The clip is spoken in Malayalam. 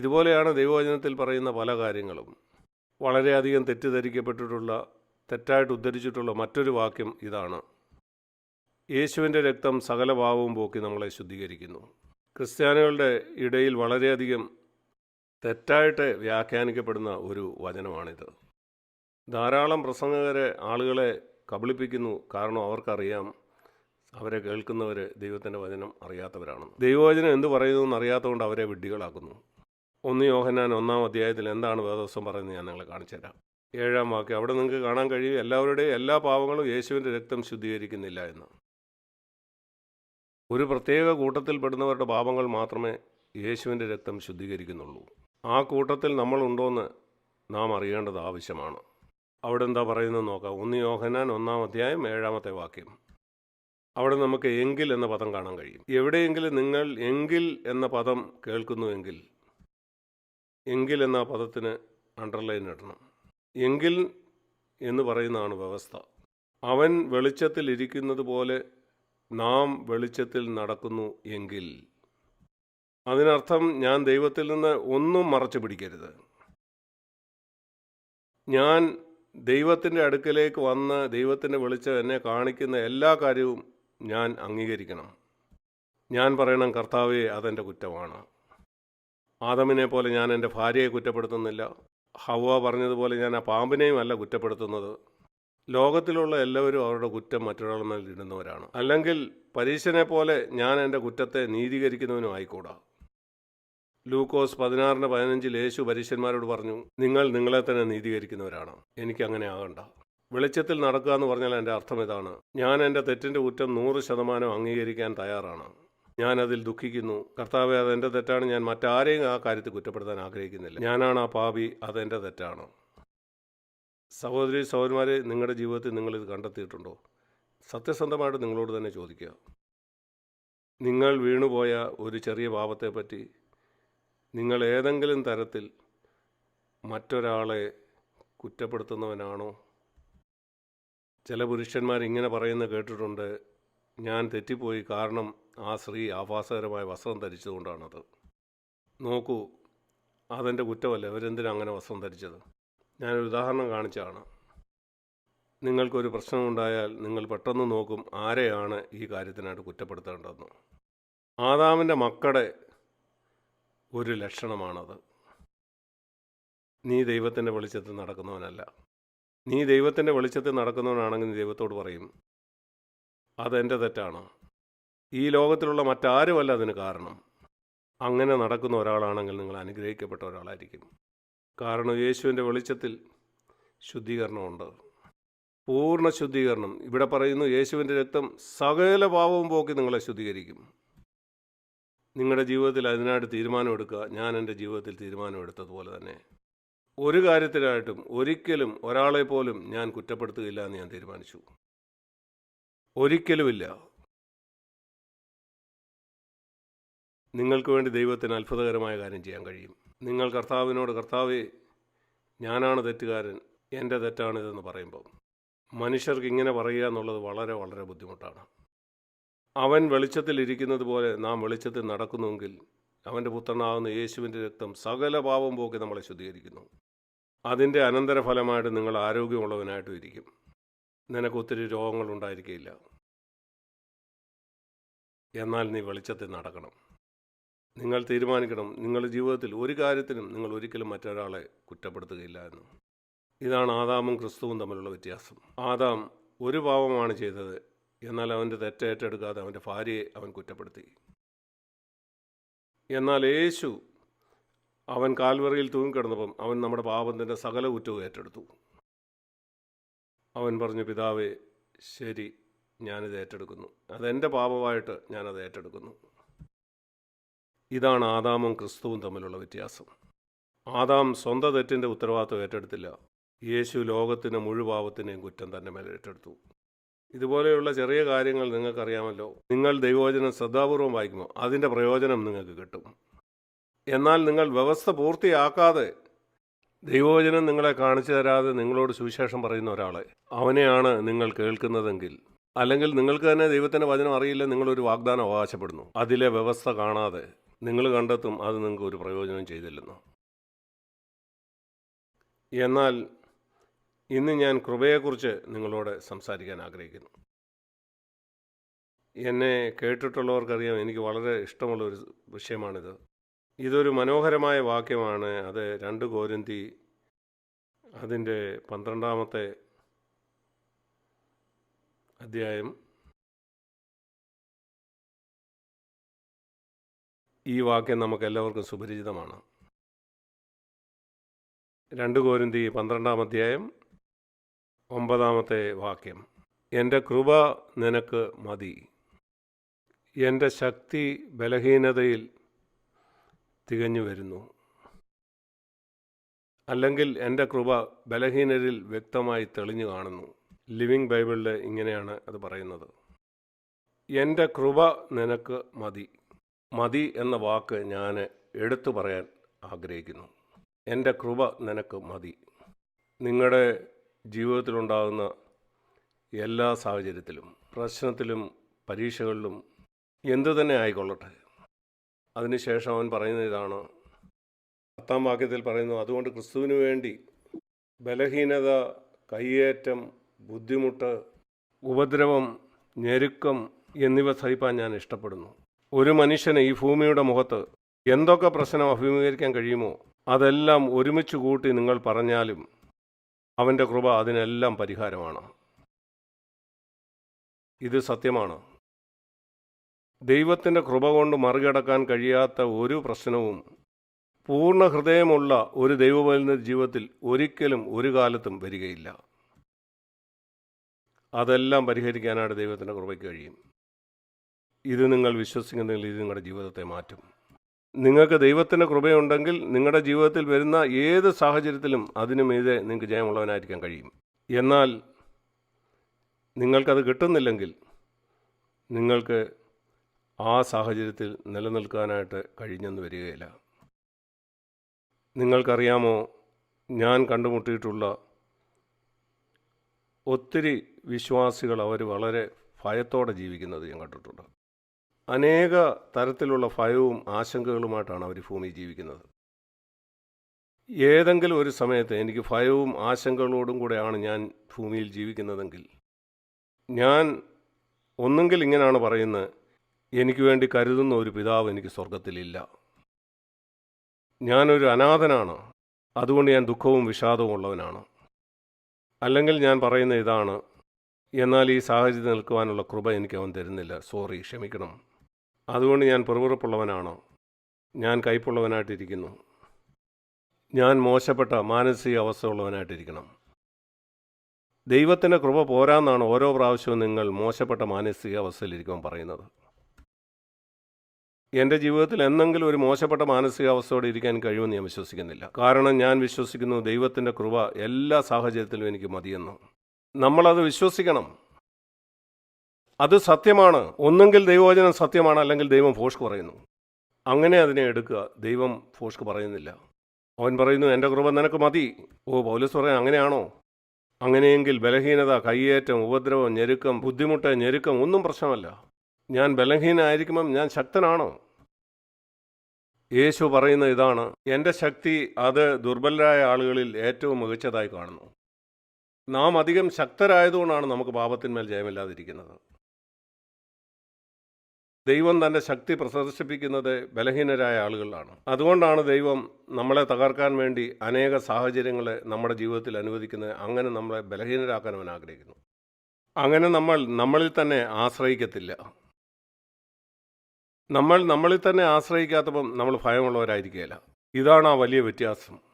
ഇതുപോലെയാണ് ദൈവവചനത്തിൽ പറയുന്ന പല കാര്യങ്ങളും. വളരെയധികം തെറ്റിദ്ധരിക്കപ്പെട്ടിട്ടുള്ള തെറ്റായിട്ട് ഉദ്ധരിച്ചിട്ടുള്ള മറ്റൊരു വാക്യം ഇതാണ്. യേശുവിന്റെ രക്തം സകല ഭാവവും പോക്കി നമ്മളെ ശുദ്ധീകരിക്കുന്നു. ക്രിസ്ത്യാനികളുടെ ഇടയിൽ വളരെയധികം തെറ്റായിട്ട് വ്യാഖ്യാനിക്കപ്പെടുന്ന ഒരു വചനമാണിത്. ധാരാളം പ്രസംഗകരെ ആളുകളെ കബളിപ്പിക്കുന്നു. കാരണം അവർക്കറിയാം അവരെ കേൾക്കുന്നവർ ദൈവത്തിന്റെ വചനം അറിയാത്തവരാണ് ദൈവവചനം എന്ത് പറയുന്നു എന്ന് അറിയാത്തതുകൊണ്ട് അവരെ വിഡ്ഢികളാക്കുന്നു. ഒന്ന് യോഹനാൻ ഒന്നാം അധ്യായത്തിൽ എന്താണ് വേദോസം പറയുന്നത് ഞാൻ നിങ്ങളെ കാണിച്ചു തരാം ഏഴാം വാക്യം അവിടെ നിങ്ങൾക്ക് കാണാൻ കഴിയും എല്ലാവരുടെയും എല്ലാ പാവങ്ങളും യേശുവിന്റെ രക്തം ശുദ്ധീകരിക്കുന്നില്ല എന്ന്. ഒരു പ്രത്യേക കൂട്ടത്തിൽപ്പെടുന്നവരുടെ പാപങ്ങൾ മാത്രമേ യേശുവിന്റെ രക്തം ശുദ്ധീകരിക്കുന്നുള്ളൂ. ആ കൂട്ടത്തിൽ നമ്മളുണ്ടോയെന്ന് നാം അറിയേണ്ടത് ആവശ്യമാണ്. അവിടെ എന്താ പറയുന്നത് നോക്കാം. ഒന്ന് യോഹനാൻ ഒന്നാം അധ്യായം ഏഴാമത്തെ വാക്യം. അവിടെ നമുക്ക് എങ്കിൽ എന്ന പദം കാണാൻ കഴിയും. എവിടെയെങ്കിലും നിങ്ങൾ എങ്കിൽ എന്ന പദം കേൾക്കുന്നുവെങ്കിൽ എങ്കിൽ എന്ന പദത്തിന് അണ്ടർലൈൻ ഇടണം. എങ്കിൽ എന്ന് പറയുന്നതാണ് വ്യവസ്ഥ. അവൻ വെളിച്ചത്തിൽ ഇരിക്കുന്നത് പോലെ നാം വെളിച്ചത്തിൽ നടക്കുന്നു എങ്കിൽ. അതിനർത്ഥം ഞാൻ ദൈവത്തിൽ നിന്ന് ഒന്നും മറച്ചു പിടിക്കരുത്. ഞാൻ ദൈവത്തിന്റെ അടുക്കലേക്ക് വന്ന് ദൈവത്തിന്റെ വെളിച്ചം എന്നെ കാണിക്കുന്ന എല്ലാ കാര്യവും ഞാൻ അംഗീകരിക്കണം. ഞാൻ പറയണം കർത്താവേ അതെന്റെ കുറ്റമാണ്. ആദമിനെ പോലെ ഞാൻ എന്റെ ഭാര്യയെ കുറ്റപ്പെടുത്തുന്നില്ല. ഹവ പറഞ്ഞതുപോലെ ഞാൻ ആ പാമ്പിനെയും അല്ല കുറ്റപ്പെടുത്തുന്നത്. ലോകത്തിലുള്ള എല്ലാവരും അവരുടെ കുറ്റം മറ്റൊരാൾ മേൽ ഇടുന്നവരാണ്. അല്ലെങ്കിൽ പരീശനെ പോലെ ഞാൻ എന്റെ കുറ്റത്തെ നീതീകരിക്കുന്നവനും ആയിക്കൂടാ. ലൂക്കോസ് പതിനാറിന് പതിനഞ്ചിൽ യേശു പരീശന്മാരോട് പറഞ്ഞു നിങ്ങൾ നിങ്ങളെ തന്നെ നീതീകരിക്കുന്നവരാണ്. എനിക്ക് അങ്ങനെ ആകണ്ട. വെളിച്ചത്തിൽ നടക്കുക എന്ന് പറഞ്ഞാൽ എന്റെ അർത്ഥം ഇതാണ്. ഞാൻ എന്റെ തെറ്റിന്റെ കുറ്റം നൂറ് ശതമാനം അംഗീകരിക്കാൻ തയ്യാറാണ്. ഞാൻ അതിൽ ദുഃഖിക്കുന്നു. കർത്താവെ അത് എന്റെ തെറ്റാണ്. ഞാൻ മറ്റാരെയും ആ കാര്യത്തിൽ കുറ്റപ്പെടുത്താൻ ആഗ്രഹിക്കുന്നില്ല. ഞാനാണ് ആ പാപി അതെന്റെ തെറ്റാണ്. സഹോദരി സഹോദരന്മാരെ നിങ്ങളുടെ ജീവിതത്തിൽ നിങ്ങളിത് കണ്ടെത്തിയിട്ടുണ്ടോ? സത്യസന്ധമായിട്ട് നിങ്ങളോട് തന്നെ ചോദിക്കുക. നിങ്ങൾ വീണുപോയ ഒരു ചെറിയ പാപത്തെപ്പറ്റി നിങ്ങൾ ഏതെങ്കിലും തരത്തിൽ മറ്റൊരാളെ കുറ്റപ്പെടുത്തുന്നവനാണോ? ചില പുരുഷന്മാർ ഇങ്ങനെ പറയുന്നത് കേട്ടിട്ടുണ്ട്. ഞാൻ തെറ്റിപ്പോയി. കാരണം ആ സ്ത്രീ ആഭാസകരമായ വസ്ത്രം ധരിച്ചതുകൊണ്ടാണത്. നോക്കൂ അതെന്റെ കുറ്റമല്ല? അവരെന്തിനാണ് അങ്ങനെ വസ്ത്രം ധരിച്ചത്? ഞാനൊരു ഉദാഹരണം കാണിച്ചാണ് നിങ്ങൾക്കൊരു പ്രശ്നമുണ്ടായാൽ നിങ്ങൾ പെട്ടെന്ന് നോക്കും ആരെയാണ് ഈ കാര്യത്തിനായിട്ട് കുറ്റപ്പെടുത്തേണ്ടതെന്ന്. ആദാമിന്റെ മക്കളുടെ ഒരു ലക്ഷണമാണത്. നീ ദൈവത്തിന്റെ വെളിച്ചത്തിൽ നടക്കുന്നവനല്ല. നീ ദൈവത്തിന്റെ വെളിച്ചത്തിൽ നടക്കുന്നവനാണെങ്കിൽ ദൈവത്തോട് പറയും അതെന്റെ തെറ്റാണ്. ഈ ലോകത്തിലുള്ള മറ്റാരുമല്ല അതിന് കാരണം. അങ്ങനെ നടക്കുന്ന ഒരാളാണെങ്കിൽ നിങ്ങൾ അനുഗ്രഹിക്കപ്പെട്ട ഒരാളായിരിക്കും. കാരണം യേശുവിന്റെ വെളിച്ചത്തിൽ ശുദ്ധീകരണമുണ്ട്. പൂർണ ശുദ്ധീകരണം. ഇവിടെ പറയുന്നു യേശുവിന്റെ രക്തം സകല പാപവും പോക്കി നിങ്ങളെ ശുദ്ധീകരിക്കും. നിങ്ങളുടെ ജീവിതത്തിൽ അതിനായിട്ട് തീരുമാനമെടുക്കുക ഞാൻ എന്റെ ജീവിതത്തിൽ തീരുമാനമെടുത്തതുപോലെ തന്നെ. ഒരു കാര്യത്തിലായിട്ടും ഒരിക്കലും ഒരാളെ പോലും ഞാൻ കുറ്റപ്പെടുത്തുകയില്ല എന്ന് ഞാൻ തീരുമാനിച്ചു. ഒരിക്കലുമില്ല. നിങ്ങൾക്ക് വേണ്ടി ദൈവത്തിന് അത്ഭുതകരമായ കാര്യം ചെയ്യാൻ കഴിയും. നിങ്ങൾ കർത്താവിനോട് കർത്താവേ ഞാനാണ് തെറ്റുകാരൻ എന്റെ തെറ്റാണിതെന്ന് പറയുമ്പോൾ മനുഷ്യർക്ക് ഇങ്ങനെ പറയുക എന്നുള്ളത് വളരെ വളരെ ബുദ്ധിമുട്ടാണ്. അവൻ വെളിച്ചത്തിൽ ഇരിക്കുന്നത് പോലെ നാം വെളിച്ചത്തിൽ നടക്കുന്നുവെങ്കിൽ അവന്റെ പുത്രനാകുന്ന യേശുവിന്റെ രക്തം സകല പാപം പോക്കി നമ്മളെ ശുദ്ധീകരിക്കുന്നു. അതിന്റെ അനന്തരഫലമായിട്ട് നിങ്ങൾ ആരോഗ്യമുള്ളവനായിട്ടും ഇരിക്കും. നിനക്ക് ഒത്തിരി രോഗങ്ങൾ ഉണ്ടായിരിക്കില്ല എന്നാൽ നീ വെളിച്ചത്തിൽ നടക്കണം. നിങ്ങൾ തീരുമാനിക്കണം. നിങ്ങളുടെ ജീവിതത്തിൽ ഒരു കാര്യത്തിനും നിങ്ങൾ ഒരിക്കലും മറ്റൊരാളെ കുറ്റപ്പെടുത്തുകയില്ല എന്ന്. ഇതാണ് ആദാമും ക്രിസ്തുവും തമ്മിലുള്ള വ്യത്യാസം. ആദാം ഒരു പാവമാണ് ചെയ്തത്. എന്നാൽ അവന്റെ തെറ്റേറ്റെടുക്കാതെ അവന്റെ ഭാര്യയെ അവൻ കുറ്റപ്പെടുത്തി. എന്നാൽ യേശു അവൻ കാൽവറിയിൽ തൂങ്ങിക്കിടന്നപ്പം അവൻ നമ്മുടെ പാപത്തിന്റെ സകല കുറ്റവും ഏറ്റെടുത്തു. അവൻ പറഞ്ഞു പിതാവേ ശരി ഞാനിത് ഏറ്റെടുക്കുന്നു. അതെന്റെ പാപമായിട്ട് ഞാനത് ഏറ്റെടുക്കുന്നു. ഇതാണ് ആദാമും ക്രിസ്തുവും തമ്മിലുള്ള വ്യത്യാസം. ആദാം സ്വന്തം തെറ്റിന്റെ ഉത്തരവാദിത്വം ഏറ്റെടുത്തില്ല. യേശു ലോകത്തിന് മുഴുവാവത്തിനെയും കുറ്റം തന്നെ മേലെ ഏറ്റെടുത്തു. ഇതുപോലെയുള്ള ചെറിയ കാര്യങ്ങൾ നിങ്ങൾക്കറിയാമല്ലോ. നിങ്ങൾ ദൈവവചനം ശ്രദ്ധാപൂർവം വായിക്കുമോ അതിന്റെ പ്രയോജനം നിങ്ങൾക്ക് കിട്ടും. എന്നാൽ നിങ്ങൾ വ്യവസ്ഥ പൂർത്തിയാക്കാതെ ദൈവവചനം നിങ്ങളെ കാണിച്ചു തരാതെ നിങ്ങളോട് സുവിശേഷം പറയുന്ന ഒരാളെ അവനെയാണ് നിങ്ങൾ കേൾക്കുന്നതെങ്കിൽ അല്ലെങ്കിൽ നിങ്ങൾക്ക് തന്നെ ദൈവത്തിന്റെ വചനം അറിയില്ല നിങ്ങളൊരു വാഗ്ദാനം അവകാശപ്പെടുന്നു. അതിലെ വ്യവസ്ഥ കാണാതെ നിങ്ങൾ കണ്ടെത്തും അത് നിങ്ങൾക്ക് ഒരു പ്രയോജനം ചെയ്തില്ലെന്ന്. എന്നാൽ ഇന്ന് ഞാൻ കൃപയെക്കുറിച്ച് നിങ്ങളോട് സംസാരിക്കാൻ ആഗ്രഹിക്കുന്നു. എന്നെ കേട്ടിട്ടുള്ളവർക്കറിയാം എനിക്ക് വളരെ ഇഷ്ടമുള്ള ഒരു വിഷയമാണിത്. ഇതൊരു മനോഹരമായ വാക്യമാണ്. അത് രണ്ട് കോരിന്തി അതിന്റെ പന്ത്രണ്ടാമത്തെ അധ്യായം ഈ വാക്യം നമുക്ക് എല്ലാവർക്കും സുപരിചിതമാണ്. രണ്ട് കോരിന്തി പന്ത്രണ്ടാം അധ്യായം ഒമ്പതാമത്തെ വാക്യം. എന്റെ കൃപ നിനക്ക് മതി. എന്റെ ശക്തി ബലഹീനതയിൽ തികഞ്ഞു വരുന്നു. അല്ലെങ്കിൽ എന്റെ കൃപ ബലഹീനരിൽ വ്യക്തമായി തെളിഞ്ഞു കാണുന്നു. ലിവിങ് ബൈബിളിൽ ഇങ്ങനെയാണ് അത് പറയുന്നത്. എന്റെ കൃപ നിനക്ക് മതി. മതി എന്ന വാക്ക് ഞാൻ എടുത്തു പറയാൻ ആഗ്രഹിക്കുന്നു. എന്റെ കൃപ നിനക്ക് മതി. നിങ്ങളുടെ ജീവിതത്തിലുണ്ടാകുന്ന എല്ലാ സാഹചര്യത്തിലും പ്രശ്നത്തിലും പരീക്ഷകളിലും എന്തു തന്നെ ആയിക്കൊള്ളട്ടെ. അതിനുശേഷം അവൻ പറയുന്ന ഇതാണ്. പത്താം വാക്യത്തിൽ പറയുന്നു അതുകൊണ്ട് ക്രിസ്തുവിന് വേണ്ടി ബലഹീനത കയ്യേറ്റം ബുദ്ധിമുട്ട് ഉപദ്രവം ഞെരുക്കം എന്നിവ സഹിപ്പാൻ ഞാൻ ഇഷ്ടപ്പെടുന്നു. ഒരു മനുഷ്യന് ഈ ഭൂമിയുടെ മുഖത്ത് എന്തൊക്കെ പ്രശ്നം അഭിമുഖീകരിക്കാൻ കഴിയുമോ അതെല്ലാം ഒരുമിച്ച് കൂട്ടി നിങ്ങൾ പറഞ്ഞാലും അവന്റെ കൃപ അതിനെല്ലാം പരിഹാരമാണ്. ഇത് സത്യമാണ്. ദൈവത്തിന്റെ കൃപ കൊണ്ട് മറികടക്കാൻ കഴിയാത്ത ഒരു പ്രശ്നവും പൂർണ ഹൃദയമുള്ള ഒരു ദൈവപരിത ജീവിതത്തിൽ ഒരിക്കലും ഒരു കാലത്തും വരികയില്ല. അതെല്ലാം പരിഹരിക്കാനായിട്ട് ദൈവത്തിന്റെ കൃപയ്ക്ക് കഴിയും. ഇത് നിങ്ങൾ വിശ്വസിക്കുന്നെങ്കിൽ ഇത് നിങ്ങളുടെ ജീവിതത്തെ മാറ്റും. നിങ്ങൾക്ക് ദൈവത്തിന്റെ കൃപയുണ്ടെങ്കിൽ നിങ്ങളുടെ ജീവിതത്തിൽ വരുന്ന ഏത് സാഹചര്യത്തിലും അതിനുമീതെ നിങ്ങൾക്ക് ജയമുള്ളവനായിരിക്കാൻ കഴിയും. എന്നാൽ നിങ്ങൾക്കത് കിട്ടുന്നില്ലെങ്കിൽ നിങ്ങൾക്ക് ആ സാഹചര്യത്തിൽ നിലനിൽക്കാനായിട്ട് കഴിഞ്ഞെന്ന് വരികയില്ല. നിങ്ങൾക്കറിയാമോ ഞാൻ കണ്ടുമുട്ടിയിട്ടുള്ള ഒത്തിരി വിശ്വാസികൾ അവർ വളരെ ഭയത്തോടെ ജീവിക്കുന്നത് ഞാൻ കണ്ടിട്ടുണ്ട്. അനേക തരത്തിലുള്ള ഭയവും ആശങ്കകളുമായിട്ടാണ് അവർ ഭൂമി ജീവിക്കുന്നത്. ഏതെങ്കിലും ഒരു സമയത്ത് എനിക്ക് ഭയവും ആശങ്കകളോടും കൂടെയാണ് ഞാൻ ഭൂമിയിൽ ജീവിക്കുന്നതെങ്കിൽ ഞാൻ ഒന്നെങ്കിൽ ഇങ്ങനെയാണ് പറയുന്നത് എനിക്ക് വേണ്ടി കരുതുന്ന ഒരു പിതാവ് എനിക്ക് സ്വർഗത്തിലില്ല ഞാനൊരു അനാഥനാണ് അതുകൊണ്ട് ഞാൻ ദുഃഖവും വിഷാദവും ഉള്ളവനാണ്. അല്ലെങ്കിൽ ഞാൻ പറയുന്ന ഇതാണ് എന്നാൽ ഈ സാഹചര്യം നിൽക്കുവാനുള്ള കൃപ എനിക്ക് അവൻ തരുന്നില്ല. സോറി ക്ഷമിക്കണം. അതുകൊണ്ട് ഞാൻ പെറുപുറപ്പുള്ളവനാണോ? ഞാൻ കയ്പുള്ളവനായിട്ടിരിക്കുന്നു. ഞാൻ മോശപ്പെട്ട മാനസിക അവസ്ഥ ഉള്ളവനായിട്ടിരിക്കണം ദൈവത്തിന്റെ കൃപ പോരാന്നാണ് ഓരോ പ്രാവശ്യവും നിങ്ങൾ മോശപ്പെട്ട മാനസിക അവസ്ഥയിലിരിക്കുമ്പോൾ പറയുന്നത്. എന്റെ ജീവിതത്തിൽ എന്തെങ്കിലും ഒരു മോശപ്പെട്ട മാനസികാവസ്ഥയോടെ ഇരിക്കാൻ കഴിയുമെന്ന് ഞാൻ വിശ്വസിക്കുന്നില്ല. കാരണം ഞാൻ വിശ്വസിക്കുന്നു ദൈവത്തിന്റെ കൃപ എല്ലാ സാഹചര്യത്തിലും എനിക്ക് മതിയെന്ന്. നമ്മളത് വിശ്വസിക്കണം. അത് സത്യമാണ്. ഒന്നെങ്കിൽ ദൈവവചനം സത്യമാണ് അല്ലെങ്കിൽ ദൈവം ഫോഷ്ക്ക് പറയുന്നു. അങ്ങനെ അതിനെ എടുക്കുക. ദൈവം ഫോഷ്ക്ക് പറയുന്നില്ല. അവൻ പറയുന്നു എന്റെ കൃപ നിനക്ക് മതി. ഓ പൗലസ് പറയാൻ അങ്ങനെയാണോ? അങ്ങനെയെങ്കിൽ ബലഹീനത കയ്യേറ്റം ഉപദ്രവം ഞെരുക്കം ബുദ്ധിമുട്ട് ഞെരുക്കം ഒന്നും പ്രശ്നമല്ല. ഞാൻ ബലഹീനായിരിക്കുമ്പം ഞാൻ ശക്തനാണോ? യേശു പറയുന്ന ഇതാണ്. എന്റെ ശക്തി അത് ദുർബലരായ ആളുകളിൽ ഏറ്റവും മികച്ചതായി കാണുന്നു. നാം അധികം ശക്തരായതുകൊണ്ടാണ് നമുക്ക് പാപത്തിന്മേൽ ജയമില്ലാതിരിക്കുന്നത്. ദൈവം തന്റെ ശക്തി പ്രദർശിപ്പിക്കുന്നത് ബലഹീനരായ ആളുകളിലാണ്. അതുകൊണ്ടാണ് ദൈവം നമ്മളെ തകർക്കാൻ വേണ്ടി അനേക സാഹചര്യങ്ങളെ നമ്മുടെ ജീവിതത്തിൽ അനുവദിക്കുന്നത്. അങ്ങനെ നമ്മളെ ബലഹീനരാക്കാൻ അവൻ ആഗ്രഹിക്കുന്നു. അങ്ങനെ നമ്മൾ നമ്മളിൽ തന്നെ ആശ്രയിക്കത്തില്ല. നമ്മൾ നമ്മളിൽ തന്നെ ആശ്രയിക്കാത്തപ്പം നമ്മൾ ഭയമുള്ളവരായിരിക്കുകയില്ല. ഇതാണ് ആ വലിയ വ്യത്യാസം.